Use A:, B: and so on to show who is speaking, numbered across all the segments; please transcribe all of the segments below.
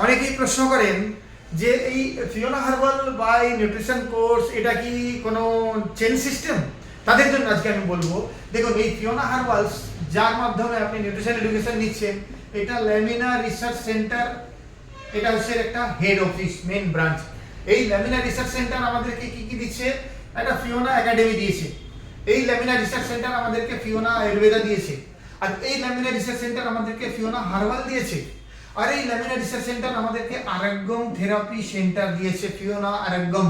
A: অনেকেই প্রশ্ন করেন যে এই ফিওনা হার্বাল বা এই নিউট্রিশন কোর্স এটা কি কোনো চেন সিস্টেম তাদের জন্য আজকে আমি বলব, দেখুন, এই ফিওনা হার্বালস যার মাধ্যমে আপনি নিউট্রিশন এডুকেশন নিচ্ছেন, এটা ল্যামিনা রিসার্চ সেন্টার এটা হচ্ছে একটা হেড অফিস মেন ব্রাঞ্চ এই ল্যামিনা রিসার্চ সেন্টার আমাদেরকে কি কি দিচ্ছে? একটা ফিওনা একাডেমি দিয়েছে। এই ল্যামিনা রিসার্চ সেন্টার আমাদেরকে ফিওনা আয়ুর্বেদা দিয়েছে। আর এই ল্যামিনা রিসার্চ সেন্টার আমাদেরকে ফিওনা হার্বাল দিয়েছে। আর এই ল্যামিনা রিসার্চ সেন্টার আমাদেরকে আরোগ্যম থেরাপি সেন্টার দিয়েছে, Fiona Arogyam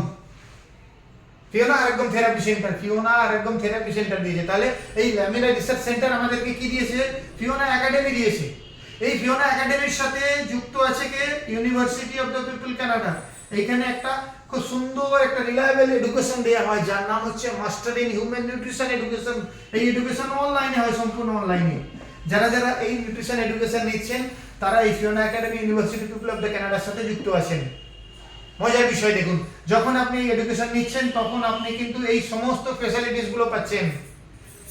A: Fiona Arogyam therapy center, Fiona Arogyam therapy center দিয়েছে। তাহলে এই ল্যামিনা রিসার্চ সেন্টার আমাদেরকে কি দিয়েছে? ফিওনা একাডেমি দিয়েছে। এই ফিওনা একাডেমির সাথে যুক্ত আছে কে? University of the people Canada এইখানে একটা খুব সুন্দর একটা রিলায়েবল এডুকেশন দেওয়া হয়, যার নাম হচ্ছে master in human nutrition education এই এডুকেশন অনলাইনে হয়, সম্পূর্ণ অনলাইনে যারা যারা এই নিউট্রিশন এডুকেশন নিচ্ছেন তারা এই Fiona academy university people of the কানাডার সাথে যুক্ত আছেন। মজার বিষয় দেখুন, যখন আপনি এডুকেশন নিচ্ছেন, তখন আপনি কিন্তু এই সমস্ত ফেসিলিটিসগুলো পাচ্ছেন।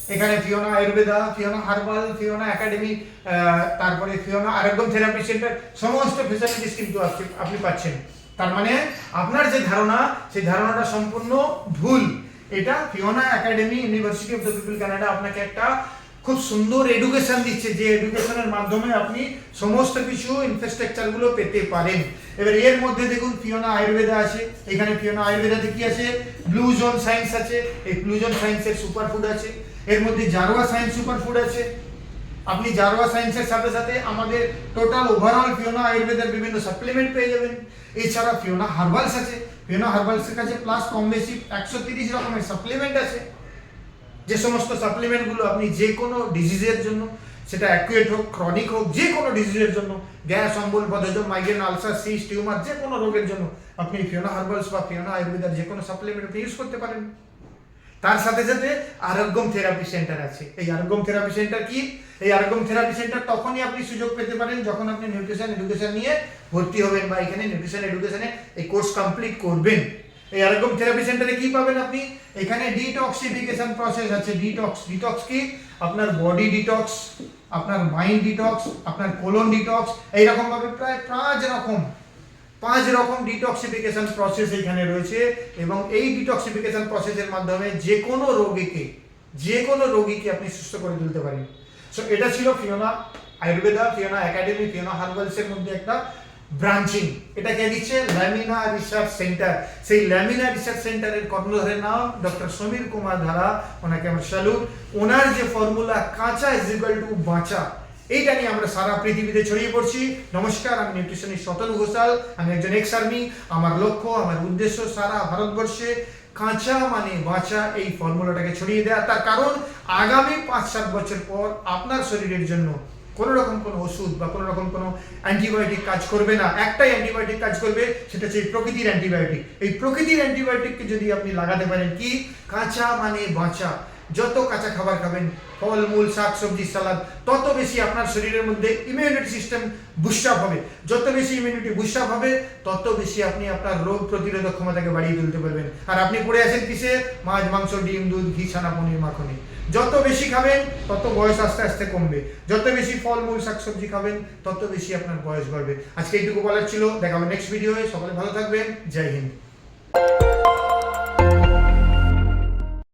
A: এখানে Fiona Ayurveda Fiona herbal Fiona academy তারপরে ফিওনা আরোগ্যম থেরাপি সেন্টার সমস্ত ফেসিলিটিস কিন্তু আপনি- আপনি পাচ্ছেন। তার মানে আপনার যে ধারণা, সেই ধারণাটা সম্পূর্ণ ভুল। এটা Fiona academy university of the people Canada আপনাকে একটা খুব সুন্দর এডুকেশন দিচ্ছে, যে এডুকেশনের মাধ্যমে আপনি সমস্ত কিছু ইনফ্রাস্ট্রাকচারগুলো পেতে পারেন। এবার এর মধ্যে দেখুন ফিওনা আয়ুর্বেদা আছে, এখানে ফিওনা আয়ুর্বেদাতে কি আছে? ব্লু জোন সায়েন্স আছে, এই ব্লু জোন সায়েন্সের সুপার ফুড আছে। এর মধ্যে জারোয়া সায়েন্স সুপার ফুড আছে। আপনি জারোয়া সায়েন্সের সাথে সাথে আমাদের টোটাল ওভারঅল ফিওনা আয়ুর্বেদের বিভিন্ন সাপ্লিমেন্ট পেয়ে যাবেন। এছাড়া ফিওনা হার্বালস আছে ফিওনা হার্বালসের কাছে প্লাস কম বেশি একশো তিরিশ রকমের সাপ্লিমেন্ট আছে। যে সমস্ত সাপ্লিমেন্টগুলো আপনি যে কোনো ডিজিজের জন্য, সেটা অ্যাকুয়েট হোক ক্রনিক হোক, যে কোনো ডিজিজের জন্য, গ্যাস, অম্বল বদহজম মাইগ্রেন আলসার সিস টিউমার যে কোনো রোগের জন্য আপনি ফিওনা হার্বালস বা ফিওনা আয়ুর্বেদার যে কোনো সাপ্লিমেন্ট আপনি ইউজ করতে পারেন। তার সাথে সাথে আরোগ্যম থেরাপি সেন্টার আছে। এই আরোগ্যম থেরাপি সেন্টার কি? এই আরোগ্যম থেরাপি সেন্টার তখনই আপনি সুযোগ পেতে পারেন যখন আপনি নিউট্রিশন এডুকেশন নিয়ে ভর্তি হবেন বা এখানে নিউট্রিশন এডুকেশনে এই কোর্স কমপ্লিট করবেন। আরোগ্যম থেরাপি সেন্টারে কি পাবেন আপনি? এখানে ডিটক্সিফিকেশন প্রসেস আছে। ডিটক্স ডিটক্স কি? আপনার বডি ডিটক্স আপনার মাইন্ড ডিটক্স আপনার কোলন ডিটক্স এইরকম ভাবে প্রায় পাঁচ রকম পাঁচ রকম ডিটক্সিফিকেশন প্রসেস এখানে রয়েছে এবং এই ডিটক্সিফিকেশন প্রসেসের মাধ্যমে যে কোনো রোগীকে, যে কোনো রোগীকে আপনি সুস্থ করে তুলতে পারেন। সো এটা ছিল Fiona Ayurveda, Fiona academy Fiona হার্বালসের মধ্যে একটা ব্রাঞ্চিং এটা কে দিচ্ছে ল্যামিনা রিসার্চ সেন্টার। সেই ল্যামিনা রিসার্চ সেন্টারের কর্ণধারের নাম ডক্টর সমীর কুমার ধারা। ওনাকে আমার স্যালুট ওনার যে ফর্মুলা কাঁচা ইজ ইকুয়াল টু বাঁচা, এইটা নিয়ে আমরা সারা পৃথিবীতে ছড়িয়ে পড়ছি। নমস্কার, আমি নিউট্রিশনিস্ট শতন ঘোষাল। আমি একজন এক্স আর্মি আমার লক্ষ্য, আমার উদ্দেশ্য সারা ভারতবর্ষে কাঁচা মানে বাঁচা, এই ফর্মুলাটাকে ছড়িয়ে দেওয়া তার কারণ, আগামী পাঁচ সাত বছর পর আপনার শরীরের জন্য কোনো রকম কোনো ওষুধ বা কোনো রকম কোনো অ্যান্টিবায়োটিক কাজ করবে না। একটাই অ্যান্টিবায়োটিক কাজ করবে, সেটা হচ্ছে প্রকৃতির অ্যান্টিবায়োটিক। এই প্রকৃতির অ্যান্টিবায়োটিককে যদি আপনি লাগাতে পারেন কি? কাঁচা মানে বাঁচা। যত কাঁচা খাবার খাবেন ফল মূল শাক সবজি সালাদ, তত বেশি আপনার শরীরের মধ্যে ইমিউনিটি সিস্টেম বুস্টাপ হবে। যত বেশি ইমিউনিটি বুস্টাপ হবে, তত বেশি আপনি আপনার রোগ প্রতিরোধক ক্ষমতাকে বাড়িয়ে তুলতে পারবেন। আর আপনি পড়ে আছেন কিসে? মাছ, মাংস, ডিম, দুধ, ঘি, ছানা, পনির, মাখনে। যত বেশি খাবেন, তত বয়স আস্তে আস্তে কমবে। যত বেশি ফল মূল শাকসবজি খাবেন, তত বেশি আপনার বয়স বাড়বে। আজকে এইটুকু বলার ছিল। দেখা হবে নেক্সট ভিডিওয়ে সকলে ভালো থাকবেন। জয় হিন্দ।